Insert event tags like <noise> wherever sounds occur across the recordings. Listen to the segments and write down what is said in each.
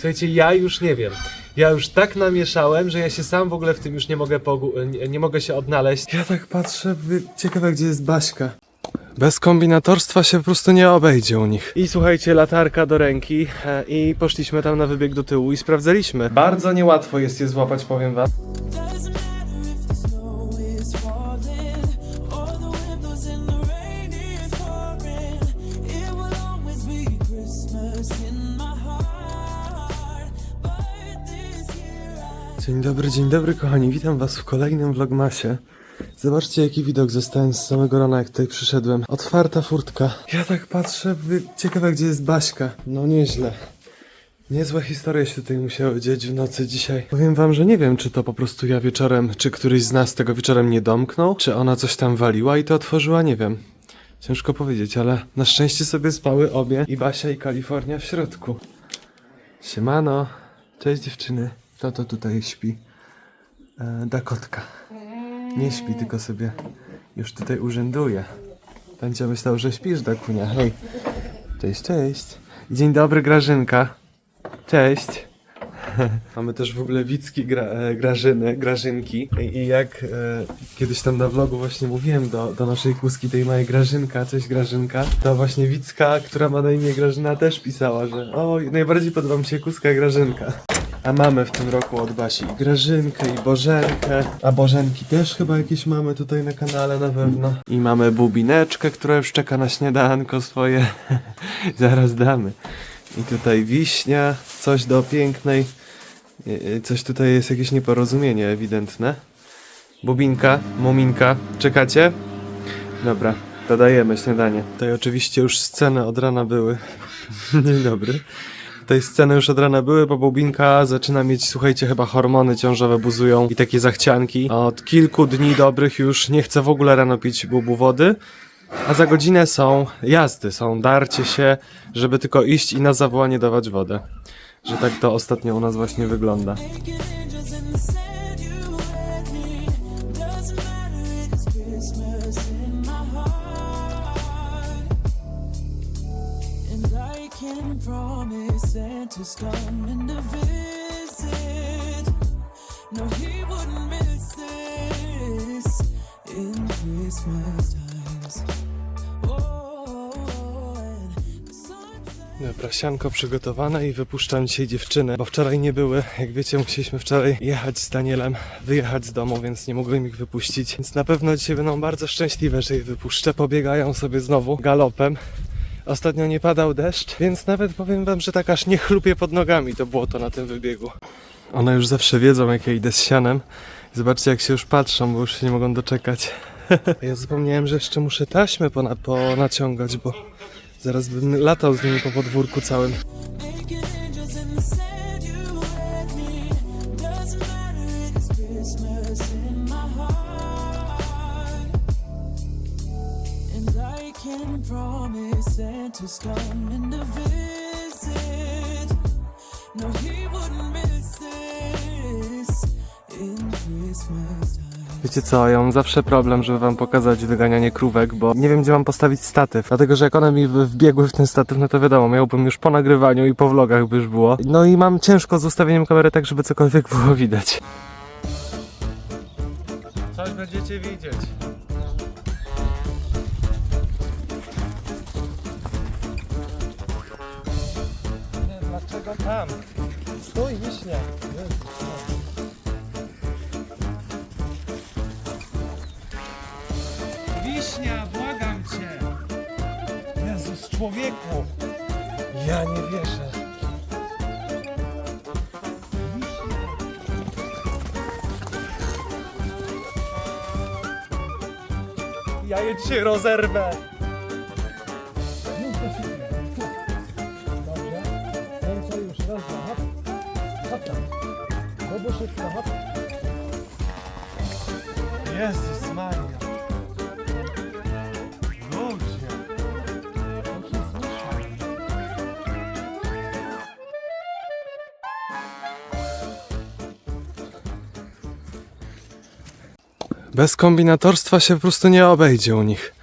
Słuchajcie, ja już nie wiem. Ja już tak namieszałem, że ja się sam w ogóle w tym już nie mogę pogu- nie, nie mogę się odnaleźć. Ja tak patrzę, wy- ciekawe gdzie jest Baśka. Bez kombinatorstwa się po prostu nie obejdzie u nich. I słuchajcie, latarka do ręki e, i poszliśmy tam na wybieg do tyłu i sprawdzaliśmy. Bardzo niełatwo jest je złapać, powiem wam. Doesn't matter if the snow is falling or the wind blows and the rain is pouring. It will always be Christmas in Dzień dobry, dzień dobry kochani, witam was w kolejnym vlogmasie. Zobaczcie jaki widok zostałem z samego rana jak tutaj przyszedłem. Otwarta furtka. Ja tak patrzę, ciekawe gdzie jest Baśka. No nieźle. Niezłe historie się tutaj musiały dziać w nocy dzisiaj. Powiem wam, że nie wiem, czy to po prostu ja wieczorem, czy któryś z nas tego wieczorem nie domknął, czy ona coś tam waliła i to otworzyła, nie wiem. Ciężko powiedzieć, ale na szczęście sobie spały obie i Basia i Kalifornia w środku. Siemano. Cześć dziewczyny. Kto to tutaj śpi? E, Dakotka. Nie śpi, tylko sobie już tutaj urzęduje. Będzie myślał, że śpisz, Dakunia. Hej. Cześć, cześć. Dzień dobry, Grażynka. Cześć. <laughs> Mamy też w ogóle Wicki gra, e, Grażyny, Grażynki. I, i jak e, kiedyś tam na vlogu właśnie mówiłem do, do naszej kuski tej małej Grażynka, cześć Grażynka, to właśnie Wicka, która ma na imię Grażyna też pisała, że oj, najbardziej podoba mi się kuska Grażynka. A mamy w tym roku od Basi i Grażynkę i Bożenkę. A Bożenki też chyba jakieś mamy tutaj na kanale na pewno. I mamy Bubineczkę, która już czeka na śniadanko swoje. <laughs> Zaraz damy. I tutaj wiśnia, coś do pięknej. Nie, nie, Coś tutaj jest jakieś nieporozumienie ewidentne. Bubinka, muminka, czekacie? Dobra, dodajemy śniadanie. Tutaj oczywiście już sceny od rana były. <laughs> Dzień dobry. Tutaj sceny już od rana były, bo Bubinka zaczyna mieć, słuchajcie, chyba hormony ciążowe buzują i takie zachcianki. Od kilku dni dobrych już nie chce w ogóle rano pić bubu wody. A za godzinę są jazdy, są darcie się, żeby tylko iść i na zawołanie dawać wodę. Że tak to ostatnio u nas właśnie wygląda. Can promise Santa's coming to visit. No, he wouldn't miss this in Christmas times. Oh, the sunshine. Dobra, sianko przygotowane i wypuszczam dzisiaj dziewczyny, bo wczoraj nie były. Jak wiecie, musieliśmy wczoraj jechać z Danielem, wyjechać z domu, więc nie mogłem ich wypuścić. Więc na pewno dzisiaj będą bardzo szczęśliwe, że ich wypuszczę. Pobiegają sobie znowu galopem. Ostatnio nie padał deszcz, więc nawet powiem wam, że tak aż nie chlupie pod nogami to było to na tym wybiegu. One już zawsze wiedzą, jak ja idę z sianem. Zobaczcie, jak się już patrzą, bo już się nie mogą doczekać. <laughs> ja zapomniałem, że jeszcze muszę taśmę pona- ponaciągać, bo zaraz bym latał z nimi po podwórku całym. Santa's coming to visit. No, he wouldn't miss this in Christmas time. Wiecie co, ja mam zawsze problem, żeby wam pokazać wyganianie krówek, bo nie wiem gdzie mam postawić statyw. Dlatego, że jak one mi wbiegły w ten statyw, no to wiadomo, miałbym już po nagrywaniu i po vlogach by już było. No i mam ciężko z ustawieniem kamery tak, żeby cokolwiek było widać. Coś będziecie widzieć. Dlaczego tam? Stój, wiśnia. Wiśnia, błagam cię! Jezus, człowieku! Ja nie wierzę. Ja je dzisiaj rozerwę! Hop tam. Bobo szybko. Jezus Maria. Ludzie. To się zmusza. Bez kombinatorstwa się po prostu nie obejdzie u nich.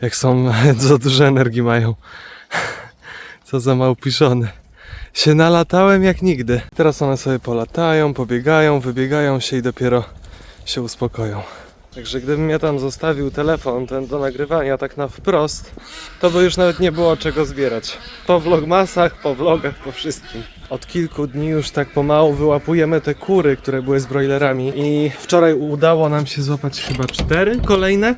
Jak są, <laughs> za dużo energii mają. <laughs> Co za małpiszony. Się nalatałem jak nigdy. Teraz one sobie polatają, pobiegają, wybiegają się i dopiero się uspokoją. Także gdybym ja tam zostawił telefon ten do nagrywania tak na wprost, to by już nawet nie było czego zbierać. Po vlogmasach, po vlogach, po wszystkim. Od kilku dni już tak pomału wyłapujemy te kury, które były z broilerami i wczoraj udało nam się złapać chyba cztery kolejne.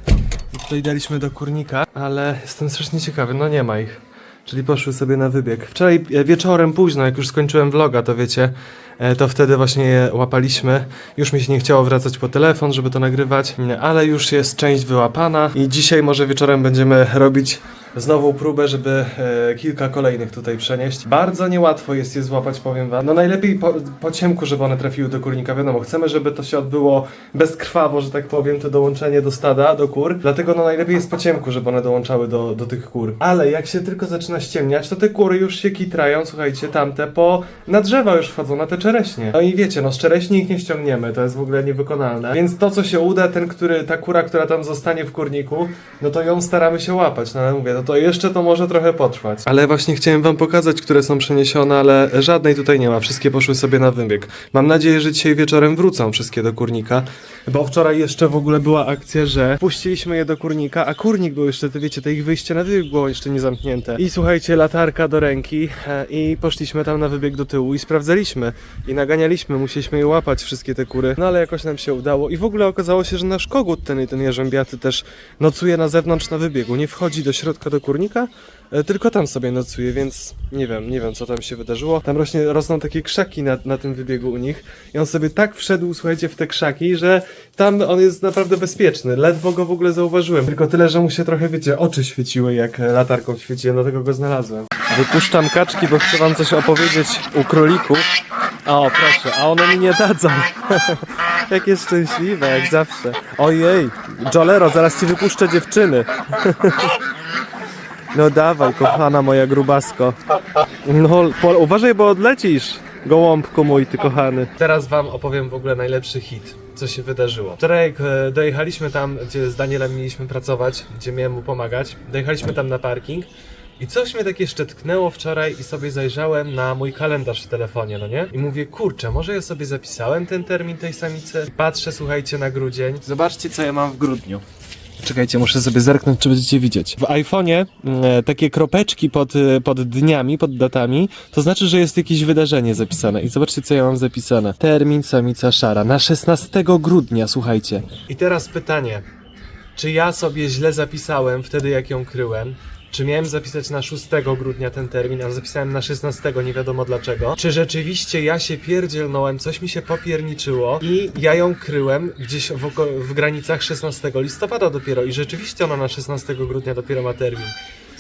I tutaj daliśmy do kurnika, ale jestem strasznie ciekawy, no nie ma ich. Czyli poszły sobie na wybieg. Wczoraj e, wieczorem późno, jak już skończyłem vloga, to wiecie, e, to wtedy właśnie je łapaliśmy. Już mi się nie chciało wracać po telefon, żeby to nagrywać, ale już jest część wyłapana i dzisiaj może wieczorem będziemy robić znowu próbę, żeby e, kilka kolejnych tutaj przenieść. Bardzo niełatwo jest je złapać, powiem wam. No najlepiej po, po ciemku, żeby one trafiły do kurnika. Wiadomo, chcemy, żeby to się odbyło bezkrwawo, że tak powiem, to dołączenie do stada, do kur. Dlatego no najlepiej jest po ciemku, żeby one dołączały do, do tych kur. Ale jak się tylko zaczyna ściemniać, to te kury już się kitrają, słuchajcie, tamte po na drzewa już wchodzą, na te czereśnie. No i wiecie, no z czereśni ich nie ściągniemy, to jest w ogóle niewykonalne. Więc to, co się uda, ten, który, ta kura, która tam zostanie w kurniku, no to ją staramy się łapać. No ale mówię, no to jeszcze to może trochę potrwać. Ale właśnie chciałem wam pokazać, które są przeniesione, ale żadnej tutaj nie ma. Wszystkie poszły sobie na wybieg. Mam nadzieję, że dzisiaj wieczorem wrócą wszystkie do kurnika, bo wczoraj jeszcze w ogóle była akcja, że puściliśmy je do kurnika, a kurnik był jeszcze, to wiecie, to ich wyjście na wybieg było jeszcze nie zamknięte. I słuchajcie, latarka do ręki e, i poszliśmy tam na wybieg do tyłu i sprawdzaliśmy i naganialiśmy, musieliśmy je łapać wszystkie te kury, no ale jakoś nam się udało i w ogóle okazało się, że nasz kogut ten, ten jeżębiaty też nocuje na zewnątrz na wybiegu, nie wchodzi do środka do kurnika, e, tylko tam sobie nocuje, więc nie wiem, nie wiem co tam się wydarzyło. Tam rośnie, rosną takie krzaki na, na tym wybiegu u nich i on sobie tak wszedł, słuchajcie, w te krzaki, że tam on jest naprawdę bezpieczny. Ledwo go w ogóle zauważyłem. Tylko tyle, że mu się trochę, wiecie, oczy świeciły, jak latarką świeciłem, dlatego go znalazłem. Wypuszczam kaczki, bo chcę wam coś opowiedzieć u królików. O, proszę, a one mi nie dadzą. <laughs> Jakie szczęśliwe, jak zawsze. Ojej, Jolero, zaraz ci wypuszczę dziewczyny. <laughs> No dawaj, kochana moja grubasko. No, po, uważaj, bo odlecisz. Gołąbku mój, ty kochany. Teraz wam opowiem w ogóle najlepszy hit, co się wydarzyło. Wczoraj jak e, dojechaliśmy tam, gdzie z Danielem mieliśmy pracować, gdzie miałem mu pomagać. Dojechaliśmy tam na parking. I coś mnie takie jeszcze tknęło wczoraj i sobie zajrzałem na mój kalendarz w telefonie, no nie? I mówię, kurczę, może ja sobie zapisałem ten termin tej samicy? Patrzę, słuchajcie, na grudzień. Zobaczcie, co ja mam w grudniu. Czekajcie, muszę sobie zerknąć, czy będziecie widzieć. W iPhone'ie e, takie kropeczki pod, e, pod dniami, pod datami, to znaczy, że jest jakieś wydarzenie zapisane. I zobaczcie, co ja mam zapisane. Termin samica szara na 16 grudnia, słuchajcie. I teraz pytanie. Czy ja sobie źle zapisałem wtedy, jak ją kryłem? Czy miałem zapisać na 6 grudnia ten termin, a zapisałem na 16, nie wiadomo dlaczego? Czy rzeczywiście ja się pierdzielnąłem, coś mi się popierniczyło i ja ją kryłem gdzieś w, w granicach 16 listopada dopiero i rzeczywiście ona na 16 grudnia dopiero ma termin.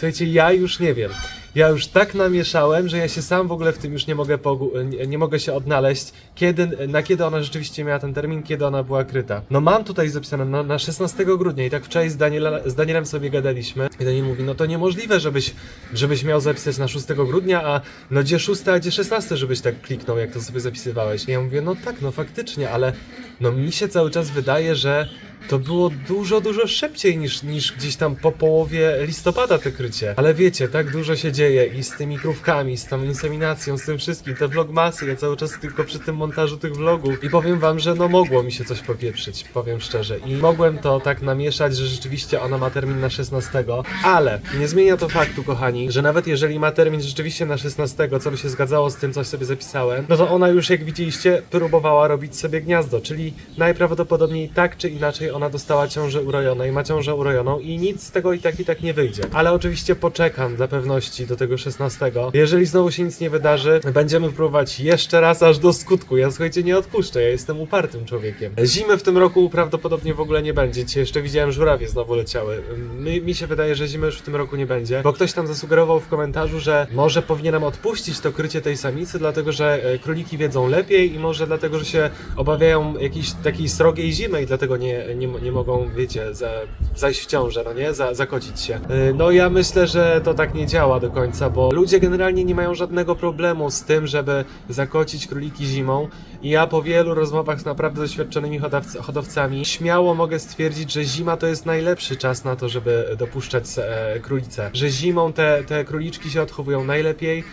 Słuchajcie, ja już nie wiem. Ja już tak namieszałem, że ja się sam w ogóle w tym już nie mogę, nie, nie mogę się odnaleźć, kiedy, na kiedy ona rzeczywiście miała ten termin, kiedy ona była kryta. No mam tutaj zapisane na, na 16 grudnia i tak wczoraj z, Daniela, z Danielem sobie gadaliśmy i Daniel mówi, no to niemożliwe, żebyś, żebyś miał zapisać na 6 grudnia, a no gdzie 6, a gdzie 16, żebyś tak kliknął, jak to sobie zapisywałeś. I ja mówię, no tak, no faktycznie, ale no mi się cały czas wydaje, że to było dużo, dużo szybciej niż, niż gdzieś tam po połowie listopada te krycie. Ale wiecie, tak dużo się dzieje i z tymi krówkami, z tą inseminacją, z tym wszystkim, te vlogmasy, ja cały czas tylko przy tym montażu tych vlogów i powiem wam, że no mogło mi się coś popieprzyć, powiem szczerze. I mogłem to tak namieszać, że rzeczywiście ona ma termin na 16, ale nie zmienia to faktu, kochani, że nawet jeżeli ma termin rzeczywiście na 16, co by się zgadzało z tym, coś sobie zapisałem, no to ona już, jak widzieliście, próbowała robić sobie gniazdo, czyli najprawdopodobniej tak czy inaczej ona dostała ciążę urojoną i ma ciążę urojoną i nic z tego i tak i tak nie wyjdzie. Ale oczywiście poczekam dla pewności do tego 16. Jeżeli znowu się nic nie wydarzy, będziemy próbować jeszcze raz aż do skutku. Ja słuchajcie, nie odpuszczę, ja jestem upartym człowiekiem. Zimy w tym roku prawdopodobnie w ogóle nie będzie. Dzisiaj jeszcze widziałem żurawie znowu leciały. Mi, mi się wydaje, że zimy już w tym roku nie będzie, bo ktoś tam zasugerował w komentarzu, że może powinienem odpuścić to krycie tej samicy, dlatego że e, króliki wiedzą lepiej i może dlatego, że się obawiają jakiejś takiej srogiej zimy i dlatego nie, nie, nie mogą, wiecie, za, zajść w ciążę, no nie? Za, zakocić się. Yy, No ja myślę, że to tak nie działa do końca, bo ludzie generalnie nie mają żadnego problemu z tym, żeby zakocić króliki zimą i ja po wielu rozmowach z naprawdę doświadczonymi hodowc- hodowcami śmiało mogę stwierdzić, że zima to jest najlepszy czas na to, żeby dopuszczać e, królice. Że zimą te, te króliczki się odchowują najlepiej,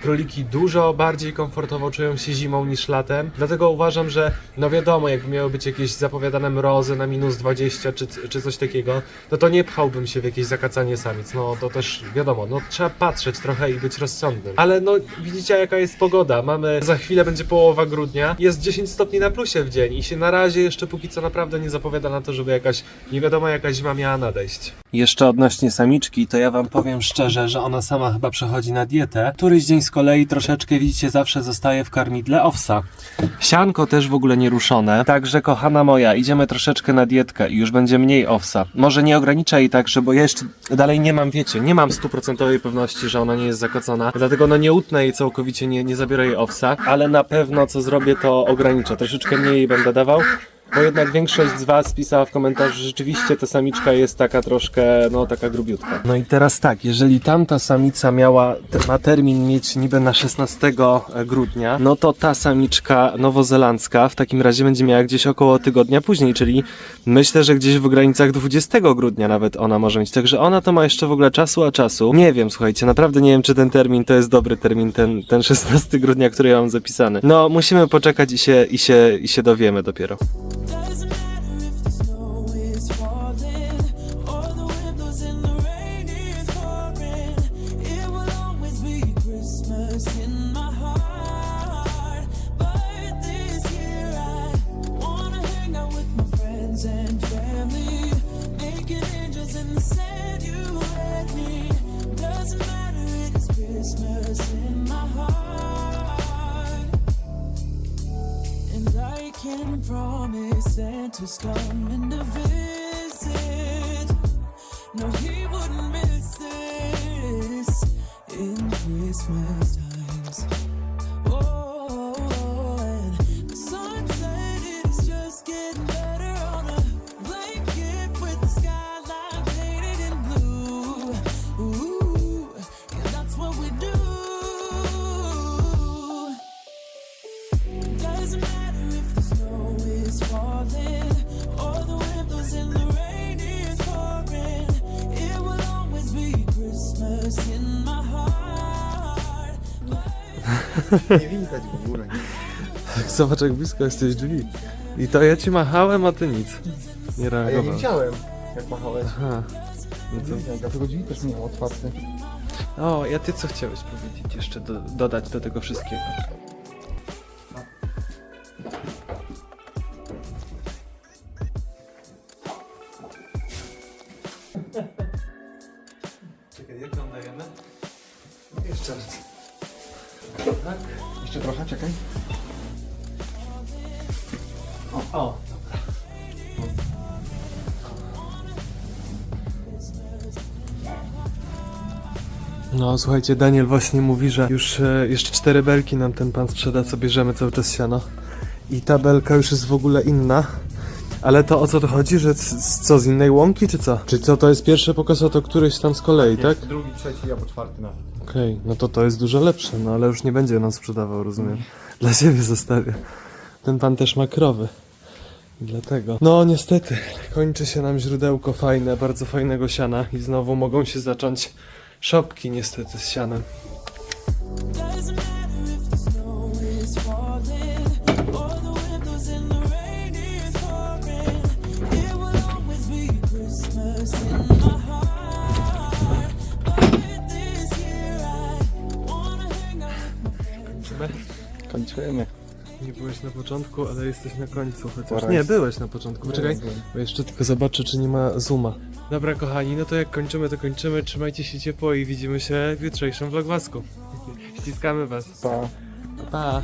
Króliki dużo bardziej komfortowo czują się zimą niż latem, dlatego uważam, że no wiadomo, jakby miały być jakieś zapowiadane mrozy na minus 20 czy, czy coś takiego, no to nie pchałbym się w jakieś zakacanie samic, no to też wiadomo, no trzeba patrzeć trochę i być rozsądnym. Ale no widzicie jaka jest pogoda, mamy, za chwilę będzie połowa grudnia, jest 10 stopni na plusie w dzień i się na razie jeszcze póki co naprawdę nie zapowiada na to, żeby jakaś, nie wiadomo jaka zima miała nadejść. Jeszcze odnośnie samiczki, to ja wam powiem szczerze, że ona sama chyba przechodzi na dietę. Któryś dzień z kolei troszeczkę, widzicie, zawsze zostaje w karmidle owsa. Sianko też w ogóle nie ruszone. Także kochana moja, idziemy troszeczkę na dietkę i już będzie mniej owsa. Może nie ograniczę jej także, bo ja jeszcze dalej nie mam, wiecie, nie mam stuprocentowej pewności, że ona nie jest zakocona. Dlatego no nie utnę jej całkowicie, nie, nie zabiorę jej owsa, ale na pewno co zrobię to ograniczę. Troszeczkę mniej jej będę dawał. Bo jednak większość z Was pisała w komentarzu, że rzeczywiście ta samiczka jest taka troszkę, no taka grubiutka. No i teraz tak, jeżeli tamta samica miała, ma termin mieć niby na 16 grudnia, no to ta samiczka nowozelandzka w takim razie będzie miała gdzieś około tygodnia później, czyli myślę, że gdzieś w granicach 20 grudnia nawet ona może mieć. Także ona to ma jeszcze w ogóle czasu, a czasu. Nie wiem, słuchajcie, naprawdę nie wiem, czy ten termin to jest dobry termin, ten, ten 16 grudnia, który ja mam zapisany. No, musimy poczekać i się, i się, i się dowiemy dopiero. Promise Santa's coming to visit. No, he wouldn't miss this in Christmas times. <laughs> Nie widać w ogóle. Zobacz jak blisko jesteś drzwi. I to ja ci machałem, a ty nic. Nie A ja nie reagowałeś. widziałem, jak machałeś. Aha. No Nie widziałem, dlatego drzwi też miałem otwarte. to... O, ja ty co chciałeś powiedzieć jeszcze do, dodać do tego wszystkiego? No słuchajcie, Daniel właśnie mówi, że już e, jeszcze cztery belki nam ten pan sprzeda, co bierzemy cały czas siano. I ta belka już jest w ogóle inna. Ale to o co to chodzi, że c- c- co, z innej łąki, czy co? Czy co, to jest pierwszy pokaz, a to któryś tam z kolei, tak? Jest drugi, trzeci, albo czwarty nawet. Okej, no to to jest dużo lepsze, no ale już nie będzie nam sprzedawał, rozumiem. Dla siebie zostawię. Ten pan też ma krowy. I Dlatego. No niestety, kończy się nam źródełko fajne, bardzo fajnego siana i znowu mogą się zacząć szopki niestety z sianem. Kończymy. Nie byłeś na początku, ale jesteś na końcu chociaż. Nie, byłeś na początku. Poczekaj, bo jeszcze tylko zobaczę, czy nie ma zooma. Dobra kochani, no to jak kończymy, to kończymy. Trzymajcie się ciepło i widzimy się w jutrzejszym vlogmasku. <laughs> Ściskamy was. Pa. Pa!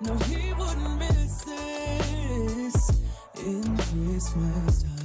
No, he wouldn't miss this in Christmas